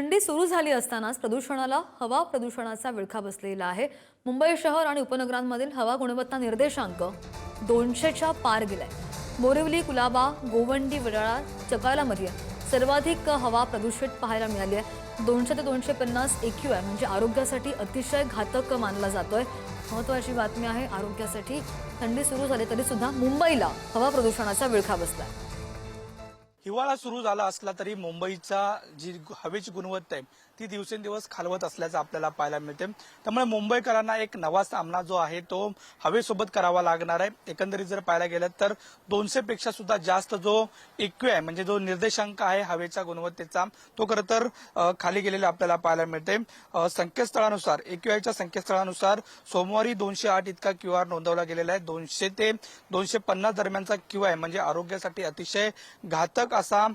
थंडी सुरू झाली असतानाच प्रदूषणाला हवा प्रदूषणाचा विळखा बसलेला आहे. मुंबई शहर आणि उपनगरांमधील हवा गुणवत्ता निर्देशांक दोनशेच्या पार गेलाय. बोरिवली कुलाबा गोवंडी वडाळा चकालामध्ये सर्वाधिक हवा प्रदूषित पाहायला मिळाली आहे. दोनशे ते दोनशे पन्नास एक्यू आहे म्हणजे आरोग्यासाठी अतिशय घातक मानला जातोय. महत्वाची बातमी आहे आरोग्यासाठी थंडी सुरू झाली तरी सुद्धा मुंबईला हवा प्रदूषणाचा विळखा बसलाय. हिवाळा सुरू झाला असला तरी मुंबईचा जी हवेची गुणवत्ता आहे ती दिवसेंदिवस खालवत असल्याचं आपल्याला पाहायला मिळते. त्यामुळे मुंबईकरांना एक नवा सामना जो आहे तो हवेसोबत करावा लागणार आहे. एकंदरीत जर पाहायला गेलं तर दोनशे पेक्षा सुद्धा जास्त जो इक्यू आहे म्हणजे जो निर्देशांक आहे हवेच्या गुणवत्तेचा तो खरं तर खाली गेलेला आपल्याला पाहायला मिळते. संकेतस्थळानुसार एक्यूआयच्या संकेतस्थळानुसार सोमवारी दोनशे आठ इतका क्यू आर नोंदवला गेलेला आहे. दोनशे ते दोनशे पन्नास दरम्यानचा क्यू आहे म्हणजे आरोग्यासाठी अतिशय घातक असा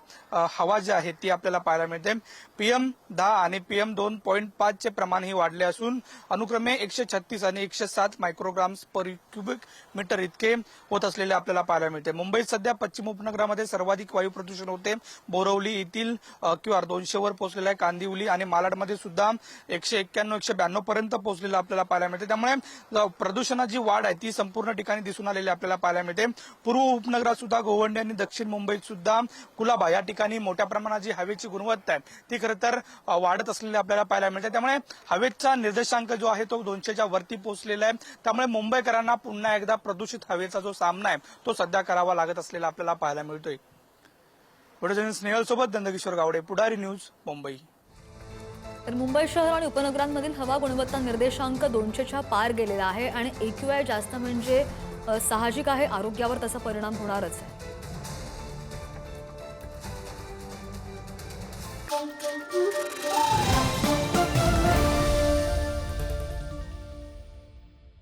हवा जी आहे ती आपल्याला पाहायला मिळते. पीएम दहा आणि पीएम दोन पॉईंट पाच चे प्रमाण ही वाढले असून अनुक्रमे एकशे छत्तीस आणि एकशे सात मायक्रोग्राम्स पर क्युबिक मीटर इतके होत असलेले आपल्याला पाहायला मिळते. मुंबईत सध्या पश्चिम उपनगरामध्ये सर्वाधिक वायू प्रदूषण होते. बोरवली येथील क्यू आर दोनशे वर पोहोचलेला आहे. कांदिवली आणि मालाडमध्ये सुद्धा एकशे एक्क्याण्णव एकशे ब्याण्णव पर्यंत पोहोचलेलं आपल्याला पाहायला मिळते. त्यामुळे प्रदूषणाची वाढ आहे ती संपूर्ण ठिकाणी दिसून आलेली आपल्याला पाहायला मिळते. पूर्व उपनगरात सुद्धा गोवंडी आणि दक्षिण मुंबईत सुद्धा कुलाबा या ठिकाणी मोठ्या प्रमाणात जी हवेची गुणवत्ता आहे ती खरं तर वाढत असलेली आपल्याला पाहायला मिळते. त्यामुळे हवेचा निर्देशांक जो आहे तो दोनशेच्या वरती पोहोचलेला आहे. त्यामुळे मुंबईकरांना पुन्हा एकदा प्रदूषित हवेचा जो सामना आहे तो सध्या करावा लागत असलेला आपल्याला पाहायला मिळतोय. व्हिडिओ स्नेहल सोबत दंदकिशोर गावडे पुढारी न्यूज मुंबई. तर मुंबई शहर आणि उपनगरांमधील हवा गुणवत्ता निर्देशांक दोनशेच्या पार गेलेला आहे आणि एक्यूआय जास्त म्हणजे साहजिक आहे आरोग्यावर तसा परिणाम होणारच आहे. Thank you.